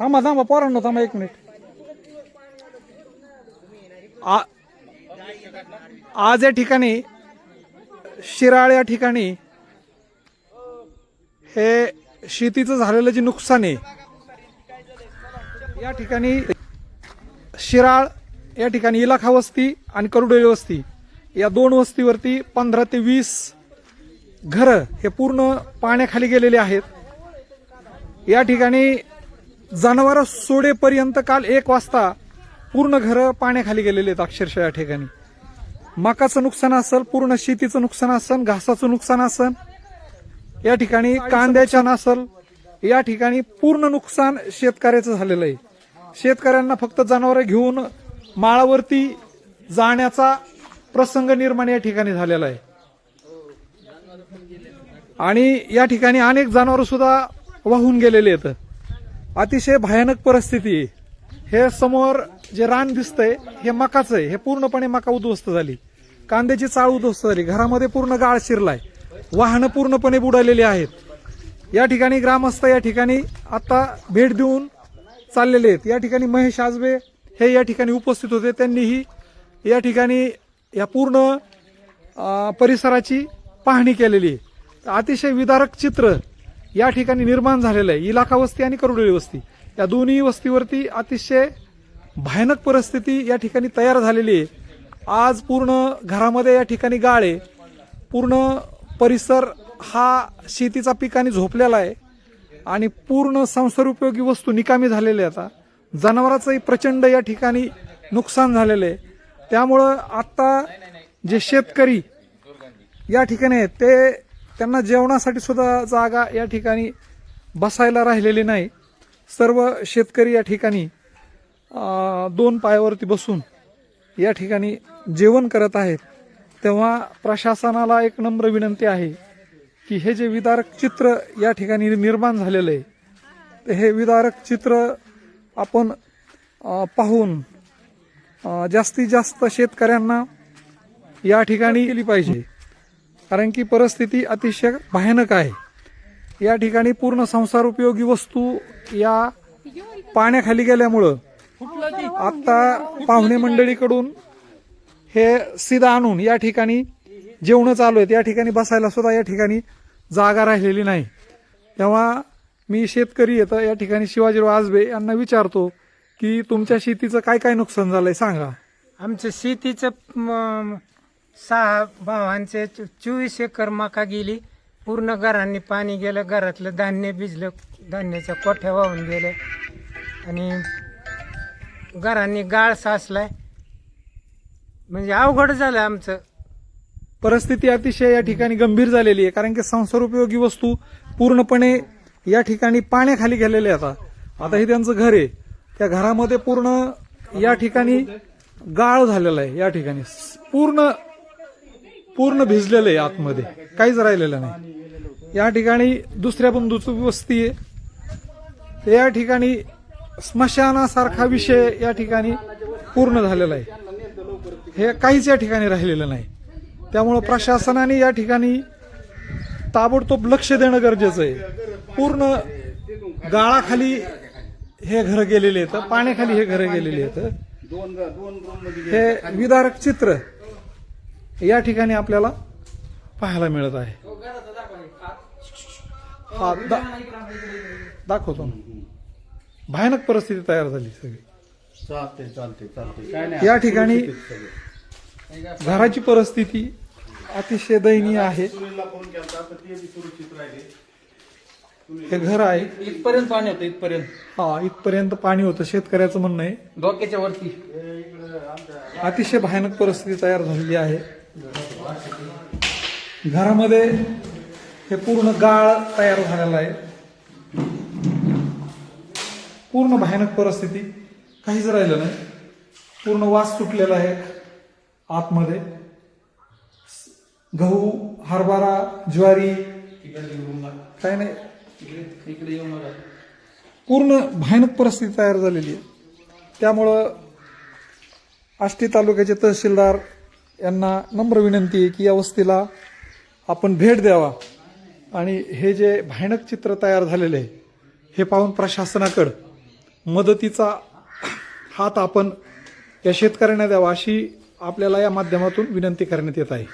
थांबा थांबा पोरांनो थांबा एक मिनिट. आ- आज या ठिकाणी शिराळ या ठिकाणी हे शेतीचं झालेलं जे नुकसान आहे या ठिकाणी शिराळ या ठिकाणी इलाखा वस्ती आणि करुडेली वस्ती या दोन वस्तीवरती पंधरा ते वीस घरं हे पूर्ण पाण्याखाली गेलेले आहेत. या ठिकाणी जनावर सोडेपर्यंत काल एक वाजता पूर्ण घरं पाण्याखाली गेलेले आहेत अक्षरशः या ठिकाणी. मकाचं नुकसान असेल पूर्ण शेतीचं नुकसान असेल घासाचं नुकसान असेल या ठिकाणी कांद्याच्या नसल या ठिकाणी पूर्ण नुकसान शेतकऱ्याचं झालेलं आहे. शेतकऱ्यांना फक्त जनावरं घेऊन माळावरती जाण्याचा प्रसंग निर्माण या ठिकाणी झालेला आहे. आणि या ठिकाणी अनेक जनावर सुद्धा वाहून गेलेले आहेत. अतिशय भयानक परिस्थिती आहे. हे समोर जे रान दिसतंय हे मकाचं आहे. हे पूर्णपणे मका उद्ध्वस्त झाली. कांद्याची चाळ उद्ध्वस्त झाली. घरामध्ये पूर्ण गाळ शिरलाय. वाहनं पूर्णपणे बुडालेली आहेत. या ठिकाणी ग्रामस्थ या ठिकाणी आता भेट देऊन चाललेले आहेत. या ठिकाणी महेश आजबे हे या ठिकाणी उपस्थित होते. त्यांनीही या ठिकाणी या पूर्ण परिसराची पाहणी केलेली आहे. अतिशय विदारक चित्र या ठिकाणी निर्माण झालेलं आहे. इलाका वस्ती आणि करोडोळी वस्ती. या दोन्ही वस्तीवरती अतिशय भयानक परिस्थिती या ठिकाणी तयार झालेली आहे. आज पूर्ण घरामध्ये या ठिकाणी गाळ आहे. पूर्ण परिसर हा शेतीचा पिकाने झोपलेला आहे. आणि पूर्ण संसार उपयोगी वस्तू निकामी झालेल्या आता. जनावराचंही प्रचंड या ठिकाणी नुकसान झालेलं आहे. त्यामुळं आत्ता जे शेतकरी या ठिकाणी आहेत ते त्यांना जेवणासाठी सुद्धा जागा या ठिकाणी बसायला राहिलेली नाही. सर्व शेतकरी या ठिकाणी दोन पायावरती बसून या ठिकाणी जेवण करत आहेत. तेव्हा प्रशासनाला एक नम्र विनंती आहे की हे जे विदारक चित्र या ठिकाणी निर्माण झालेलं आहे तर हे विदारक चित्र आपण पाहून जास्तीत जास्त शेतकऱ्यांना या ठिकाणी केली पाहिजे. कारण की परिस्थिती अतिशय भयानक आहे. या ठिकाणी पूर्ण संसार उपयोगी वस्तू या पाण्याखाली गेल्यामुळं आता पाहुणे मंडळीकडून हे सीधा आणून या ठिकाणी जेवणं चालू आहेत. या ठिकाणी बसायला सुद्धा या ठिकाणी जागा राहिलेली नाही. तेव्हा मी शेतकरी येतं या ठिकाणी शिवाजीराव आजबे यांना विचारतो की तुमच्या शेतीचं काय काय नुकसान झालंय सांगा. आमच्या शेतीचं सहा भावांचे चो- चोवीस एकर मका गेली. पूर्ण घरांनी पाणी गेलं घरातलं धान्य भिजलं धान्याच्या कोठ्या वाहून गेल्या. आणि घरांनी गाळ साचलाय. म्हणजे अवघड झालं आमचं. परिस्थिती अतिशय या ठिकाणी गंभीर झालेली आहे कारण की संसार उपयोगी वस्तू पूर्णपणे या ठिकाणी पाण्याखाली गेलेल्या आता. आता हे त्यांचं घर आहे. त्या घरामध्ये पूर्ण या ठिकाणी गाळ झालेला आहे या ठिकाणी. पूर्ण पूर्ण भिजलेलं आहे आतमध्ये. काहीच राहिलेलं नाही. या ठिकाणी दुसऱ्या बंधूची वस्ती आहे. या ठिकाणी स्मशानासारखा विषय या ठिकाणी पूर्ण झालेला आहे. हे काहीच या ठिकाणी राहिलेलं नाही. त्यामुळं प्रशासनाने या ठिकाणी ताबडतोब लक्ष देणं गरजेचं आहे. पूर्ण गाळाखाली हे घर गेलेले आहेत. पाण्याखाली हे घर गेलेले आहेत. हे विदारक चित्र या ठिकाणी आपल्याला पाहायला मिळत आहे. हा दा- दाखवतो ना. भयानक परिस्थिती तयार झाली सगळी. चालते चालते चालते काय नाही या ठिकाणी घराची परिस्थिती अतिशय दयनीय आहे. हे घर आहे. इथपर्यंत पाणी होतं इथपर्यंत. हा इथपर्यंत पाणी होतं. शेतकऱ्याचं म्हणणं आहे. डोक्याच्या वरती. अतिशय भयानक परिस्थिती तयार झालेली आहे. घरामध्ये हे पूर्ण गाळ तयार झालेला आहे. पूर्ण भयानक परिस्थिती काहीच राहिलं नाही. पूर्ण वास सुटलेला आहे आतमध्ये. गहू हरभरा ज्वारी काय नाही. पूर्ण भयानक परिस्थिती तयार झालेली आहे. त्यामुळं आष्टी तालुक्याचे तहसीलदार यांना नम्र विनंती आहे की या वस्तीला आपण भेट द्यावा. आणि हे जे भयानक चित्र तयार झालेले आहे हे पाहून प्रशासनाकडं मदतीचा हात आपण या शेतकऱ्यांना द्यावा अशी आपल्याला या माध्यमातून विनंती करण्यात येत आहे.